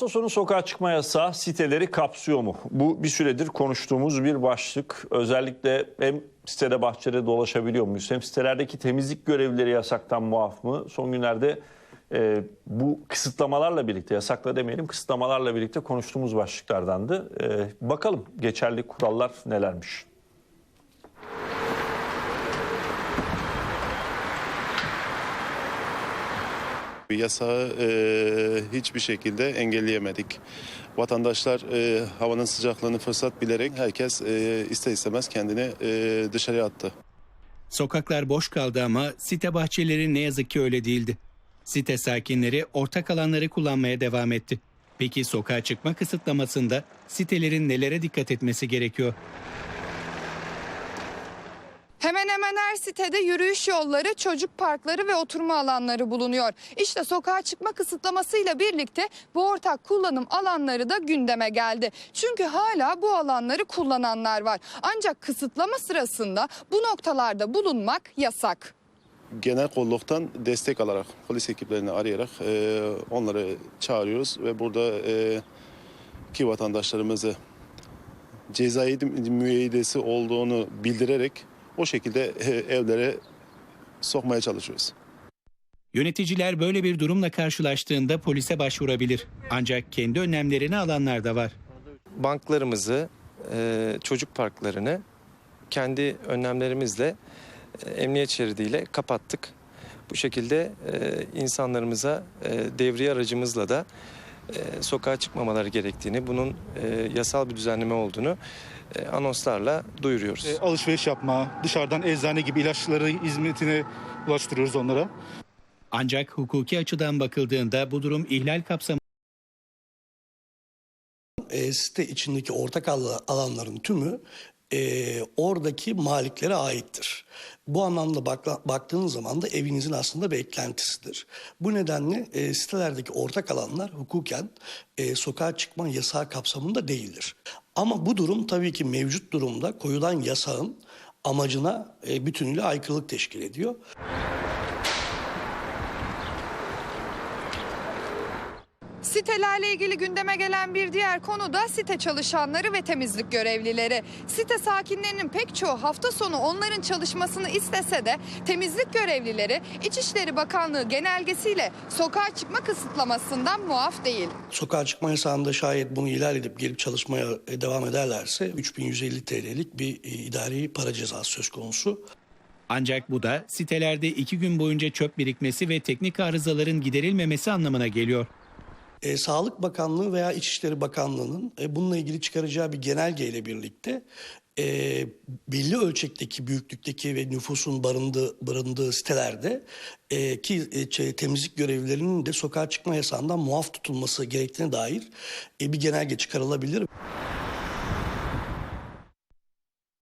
Hafta sokağa çıkma yasağı siteleri kapsıyor mu? Bu bir süredir konuştuğumuz bir başlık. Özellikle hem sitede bahçede dolaşabiliyor muyuz? Hem sitelerdeki temizlik görevlileri yasaktan muaf mı? Son günlerde e, bu kısıtlamalarla birlikte, yasakla demeyelim, kısıtlamalarla birlikte konuştuğumuz başlıklardandı. E, bakalım geçerli kurallar nelermiş? Yasağı e, hiçbir şekilde engelleyemedik. Vatandaşlar e, havanın sıcaklığını fırsat bilerek herkes e, ister istemez kendini e, dışarıya attı. Sokaklar boş kaldı ama site bahçeleri ne yazık ki öyle değildi. Site sakinleri ortak alanları kullanmaya devam etti. Peki sokağa çıkma kısıtlamasında sitelerin nelere dikkat etmesi gerekiyor? Hemen hemen her sitede yürüyüş yolları, çocuk parkları ve oturma alanları bulunuyor. İşte sokağa çıkma kısıtlamasıyla birlikte bu ortak kullanım alanları da gündeme geldi. Çünkü hala bu alanları kullananlar var. Ancak kısıtlama sırasında bu noktalarda bulunmak yasak. Genel kolluktan destek alarak polis ekiplerini arayarak e, onları çağırıyoruz ve burada e, ki vatandaşlarımızı cezai müeyyidesi olduğunu bildirerek o şekilde e, evlere sokmaya çalışıyoruz. Yöneticiler böyle bir durumla karşılaştığında polise başvurabilir. Ancak kendi önlemlerini alanlar da var. banklarımızı, e, çocuk parklarını kendi önlemlerimizle e, emniyet şeridiyle kapattık. Bu şekilde insanlarımıza devriye aracımızla da e, sokağa çıkmamaları gerektiğini, bunun e, yasal bir düzenleme olduğunu e, anonslarla duyuruyoruz. E, alışveriş yapma, dışarıdan eczane gibi ilaçları hizmetine ulaştırıyoruz onlara. Ancak hukuki açıdan bakıldığında bu durum ihlal kapsamında e, site içindeki ortak al- alanların tümü e, oradaki maliklere aittir. Bu anlamda bakla- baktığınız zaman da evinizin aslında bir eklentisidir. Bu nedenle e, sitelerdeki ortak alanlar hukuken e, sokağa çıkma yasağı kapsamında değildir. Ama bu durum tabii ki mevcut durumda koyulan yasağın amacına e, bütünüyle aykırılık teşkil ediyor. Sitelerle ilgili gündeme gelen bir diğer konu da site çalışanları ve temizlik görevlileri. Site sakinlerinin pek çoğu hafta sonu onların çalışmasını istese de temizlik görevlileri İçişleri Bakanlığı genelgesiyle sokağa çıkma kısıtlamasından muaf değil. Sokağa çıkma yasağında şayet bunu ihlal edip gelip çalışmaya e, devam ederlerse 3150 TL'lik bir e, idari para cezası söz konusu. ancak bu da sitelerde iki gün boyunca çöp birikmesi ve teknik arızaların giderilmemesi anlamına geliyor. E, Sağlık Bakanlığı veya İçişleri Bakanlığı'nın e, bununla ilgili çıkaracağı bir genelgeyle birlikte e, belli ölçekteki, büyüklükteki ve nüfusun barındığı, barındığı sitelerde e, ki e, temizlik görevlilerinin de sokağa çıkma yasağından muaf tutulması gerektiğine dair e, bir genelge çıkarılabilir.